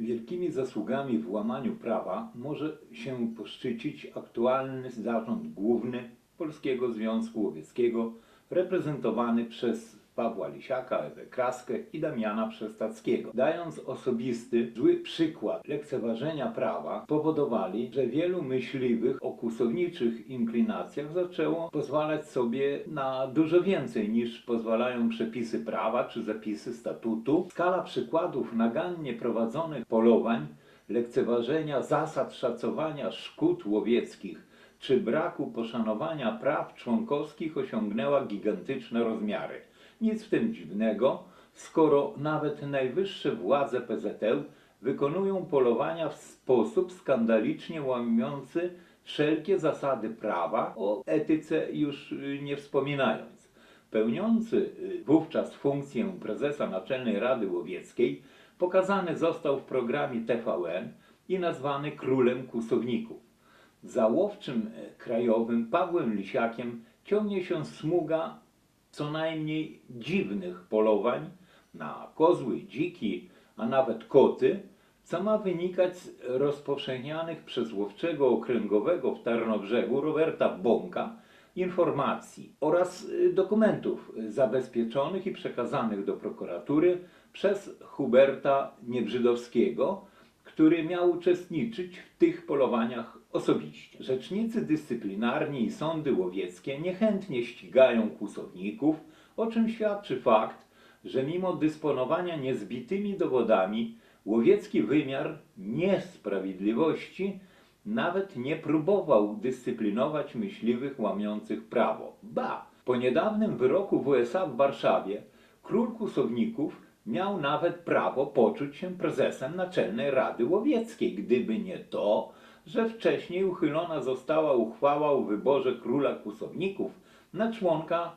Wielkimi zasługami w łamaniu prawa może się poszczycić aktualny zarząd główny Polskiego Związku Łowieckiego, reprezentowany przez Pawła Lisiaka, Ewę Kraskę i Damiana Przestackiego. Dając osobisty, zły przykład lekceważenia prawa, powodowali, że wielu myśliwych o kłusowniczych inklinacjach zaczęło pozwalać sobie na dużo więcej niż pozwalają przepisy prawa czy zapisy statutu. Skala przykładów nagannie prowadzonych polowań, lekceważenia zasad szacowania szkód łowieckich czy braku poszanowania praw członkowskich osiągnęła gigantyczne rozmiary. Nic w tym dziwnego, skoro nawet najwyższe władze PZL wykonują polowania w sposób skandalicznie łamiący wszelkie zasady prawa, o etyce już y, nie wspominając. Pełniący y, wówczas funkcję prezesa Naczelnej Rady Łowieckiej pokazany został w programie TVN i nazwany królem kłusowników. Za łowczym e, krajowym Pawłem Lisiakiem ciągnie się smuga co najmniej dziwnych polowań na kozły, dziki, a nawet koty, co ma wynikać z rozpowszechnianych przez łowczego okręgowego w Tarnobrzegu Roberta Bąka informacji oraz y, dokumentów zabezpieczonych i przekazanych do prokuratury przez Huberta Niebrzydowskiego, który miał uczestniczyć w tych polowaniach osobiście. Rzecznicy dyscyplinarni i sądy łowieckie niechętnie ścigają kłusowników, o czym świadczy fakt, że mimo dysponowania niezbitymi dowodami, łowiecki wymiar niesprawiedliwości nawet nie próbował dyscyplinować myśliwych łamiących prawo. Ba! Po niedawnym wyroku WSA w Warszawie król kłusowników miał nawet prawo poczuć się prezesem Naczelnej Rady Łowieckiej, gdyby nie to, że wcześniej uchylona została uchwała o wyborze króla kłusowników na członka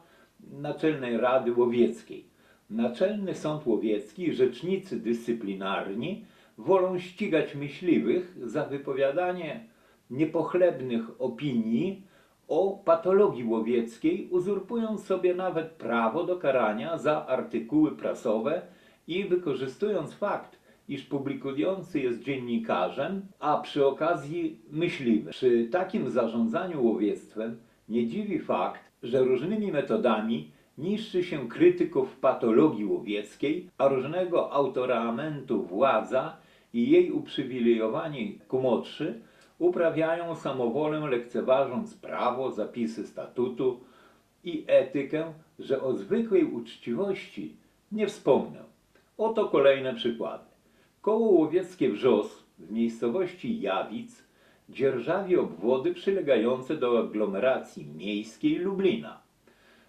Naczelnej Rady Łowieckiej. Naczelny Sąd Łowiecki i rzecznicy dyscyplinarni wolą ścigać myśliwych za wypowiadanie niepochlebnych opinii o patologii łowieckiej, uzurpując sobie nawet prawo do karania za artykuły prasowe i wykorzystując fakt, iż publikujący jest dziennikarzem, a przy okazji myśliwy. Przy takim zarządzaniu łowiectwem nie dziwi fakt, że różnymi metodami niszczy się krytyków patologii łowieckiej, a różnego autoramentu władza i jej uprzywilejowani kumotrzy uprawiają samowolę lekceważąc prawo, zapisy statutu i etykę, że o zwykłej uczciwości nie wspomnę. Oto kolejne przykłady. Koło łowieckie Wrzos w miejscowości Jawic dzierżawi obwody przylegające do aglomeracji miejskiej Lublina.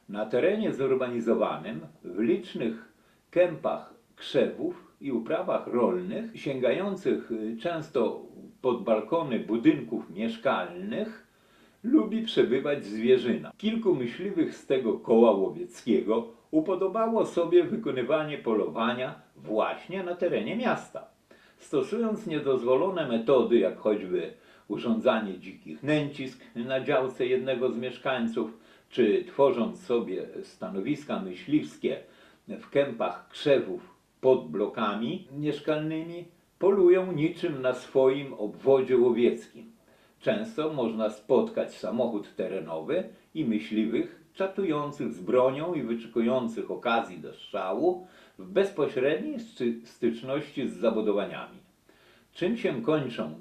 Na terenie zurbanizowanym, w licznych kępach krzewów i uprawach rolnych, sięgających y, często pod balkony budynków mieszkalnych, lubi przebywać zwierzyna. Kilku myśliwych z tego koła łowieckiego upodobało sobie wykonywanie polowania właśnie na terenie miasta. Stosując niedozwolone metody, jak choćby urządzanie dzikich nęcisk na działce jednego z mieszkańców, czy tworząc sobie stanowiska myśliwskie w kępach krzewów pod blokami mieszkalnymi, polują niczym na swoim obwodzie łowieckim. Często można spotkać samochód terenowy i myśliwych czatujących z bronią i wyczekujących okazji do strzału w bezpośredniej sty- styczności z zabudowaniami. Czym się kończą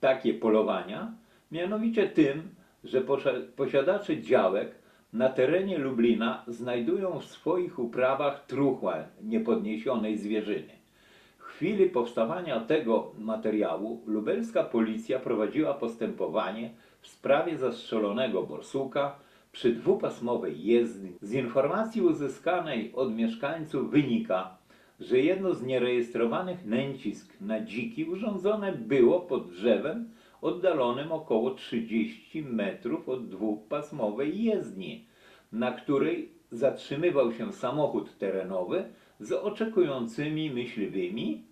takie polowania? Mianowicie tym, że posiadacze działek na terenie Lublina znajdują w swoich uprawach truchła niepodniesionej zwierzyny. W chwili powstawania tego materiału lubelska policja prowadziła postępowanie w sprawie zastrzelonego borsuka przy dwupasmowej jezdni. Z informacji uzyskanej od mieszkańców wynika, że jedno z nierejestrowanych nęcisk na dziki urządzone było pod drzewem oddalonym około 30 metrów od dwupasmowej jezdni, na której zatrzymywał się samochód terenowy z oczekującymi myśliwymi.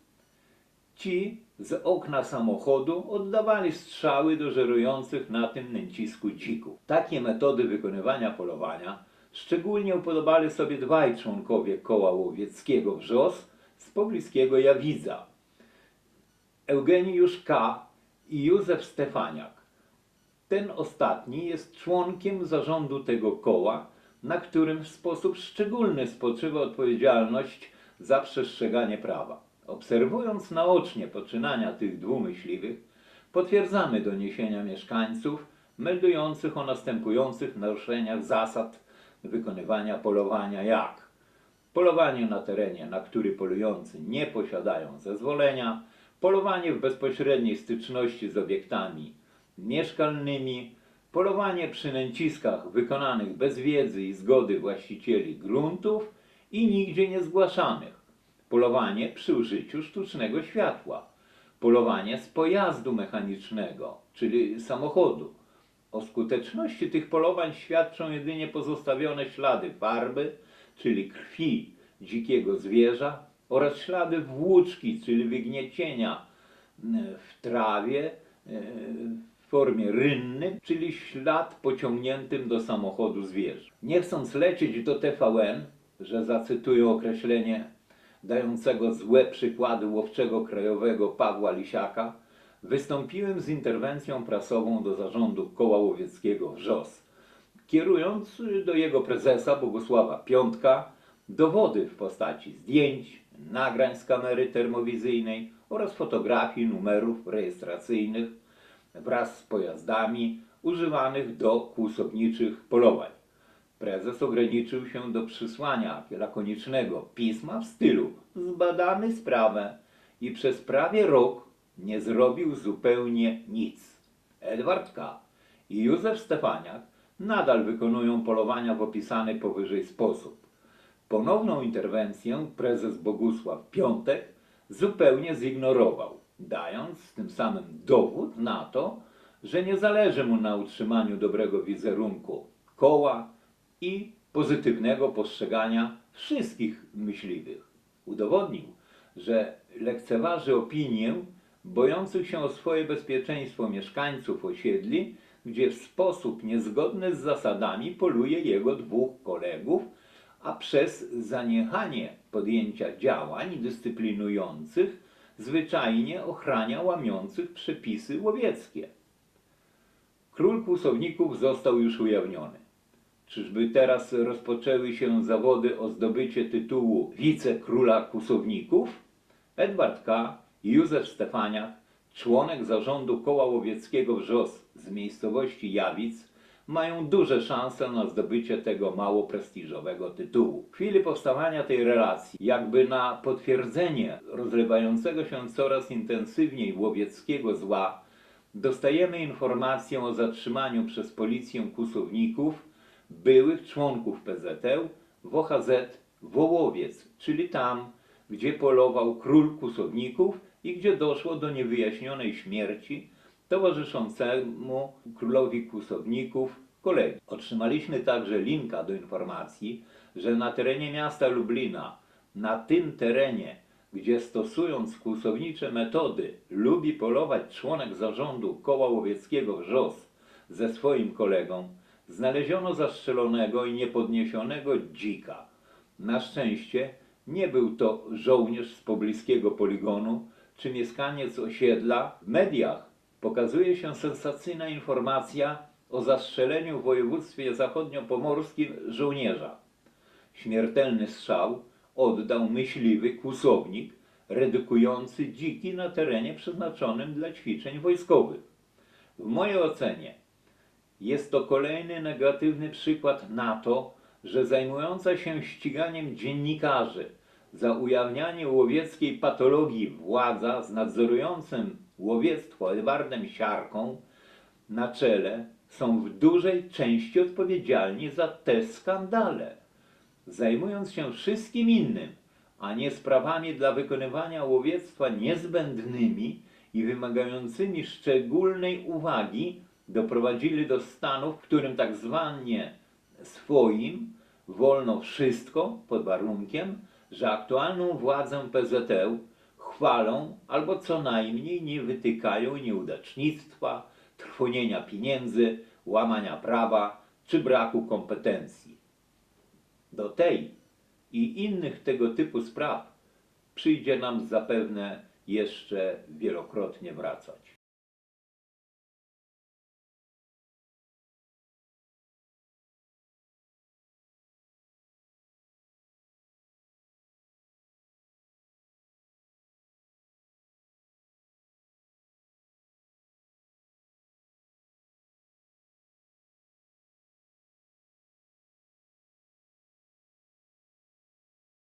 Ci z okna samochodu oddawali strzały do żerujących na tym nęcisku dzików. Takie metody wykonywania polowania szczególnie upodobali sobie dwaj członkowie koła łowieckiego Wrzos z pobliskiego Jawidza. Eugeniusz K. i Józef Stefaniak. Ten ostatni jest członkiem zarządu tego koła, na którym w sposób szczególny spoczywa odpowiedzialność za przestrzeganie prawa. Obserwując naocznie poczynania tych dwóch myśliwych, potwierdzamy doniesienia mieszkańców meldujących o następujących naruszeniach zasad wykonywania polowania jak polowanie na terenie, na który polujący nie posiadają zezwolenia, polowanie w bezpośredniej styczności z obiektami mieszkalnymi, polowanie przy nęciskach wykonanych bez wiedzy i zgody właścicieli gruntów i nigdzie nie zgłaszanych, polowanie przy użyciu sztucznego światła, polowanie z pojazdu mechanicznego, czyli samochodu. O skuteczności tych polowań świadczą jedynie pozostawione ślady farby, czyli krwi dzikiego zwierza oraz ślady włóczki, czyli wygniecienia m, w trawie e, w formie rynny, czyli ślad pociągniętym do samochodu zwierzę. Nie chcąc lecieć do TVN, że zacytuję określenie dającego złe przykłady łowczego krajowego Pawła Lisiaka, wystąpiłem z interwencją prasową do zarządu koła łowieckiego WRZOS, kierując do jego prezesa Bogusława Piątka dowody w postaci zdjęć, nagrań z kamery termowizyjnej oraz fotografii numerów rejestracyjnych wraz z pojazdami używanych do kłusowniczych polowań. Prezes ograniczył się do przysłania lakonicznego pisma w stylu zbadamy sprawę i przez prawie rok nie zrobił zupełnie nic. Edward K. i Józef Stefaniak nadal wykonują polowania w opisany powyżej sposób. Ponowną interwencję prezes Bogusław Piątek zupełnie zignorował, dając tym samym dowód na to, że nie zależy mu na utrzymaniu dobrego wizerunku koła i pozytywnego postrzegania wszystkich myśliwych. Udowodnił, że lekceważy opinię bojących się o swoje bezpieczeństwo mieszkańców osiedli, gdzie w sposób niezgodny z zasadami poluje jego dwóch kolegów, a przez zaniechanie podjęcia działań dyscyplinujących zwyczajnie ochrania łamiących przepisy łowieckie. Król kłusowników został już ujawniony. Czyżby teraz rozpoczęły się zawody o zdobycie tytułu wicekróla kłusowników? Edward K. i Józef Stefaniak, członek zarządu koła łowieckiego WRZOS z miejscowości Jawic, mają duże szanse na zdobycie tego mało prestiżowego tytułu. W chwili powstawania tej relacji, jakby na potwierdzenie rozrywającego się coraz intensywniej łowieckiego zła, dostajemy informację o zatrzymaniu przez policję kłusowników byłych członków PZL w OHZ Wołowiec, czyli tam, gdzie polował król kłusowników i gdzie doszło do niewyjaśnionej śmierci towarzyszącemu królowi kłusowników kolegi. Otrzymaliśmy także linka do informacji, że na terenie miasta Lublina, na tym terenie, gdzie stosując kłusownicze metody lubi polować członek zarządu koła łowieckiego WRZOS ze swoim kolegą, znaleziono zastrzelonego i niepodniesionego dzika. Na szczęście nie był to żołnierz z pobliskiego poligonu czy mieszkaniec osiedla. W mediach pokazuje się sensacyjna informacja o zastrzeleniu w województwie zachodniopomorskim żołnierza. Śmiertelny strzał oddał myśliwy kłusownik redukujący dziki na terenie przeznaczonym dla ćwiczeń wojskowych. W mojej ocenie jest to kolejny negatywny przykład na to, że zajmująca się ściganiem dziennikarzy za ujawnianie łowieckiej patologii władza z nadzorującym łowiectwo Edwardem Siarką na czele są w dużej części odpowiedzialni za te skandale. Zajmując się wszystkim innym, a nie sprawami dla wykonywania łowiectwa niezbędnymi i wymagającymi szczególnej uwagi, doprowadzili do stanu, w którym tak zwanie swoim wolno wszystko pod warunkiem, że aktualną władzę PZL chwalą albo co najmniej nie wytykają nieudacznictwa, trwonienia pieniędzy, łamania prawa czy braku kompetencji. Do tej i innych tego typu spraw przyjdzie nam zapewne jeszcze wielokrotnie wracać.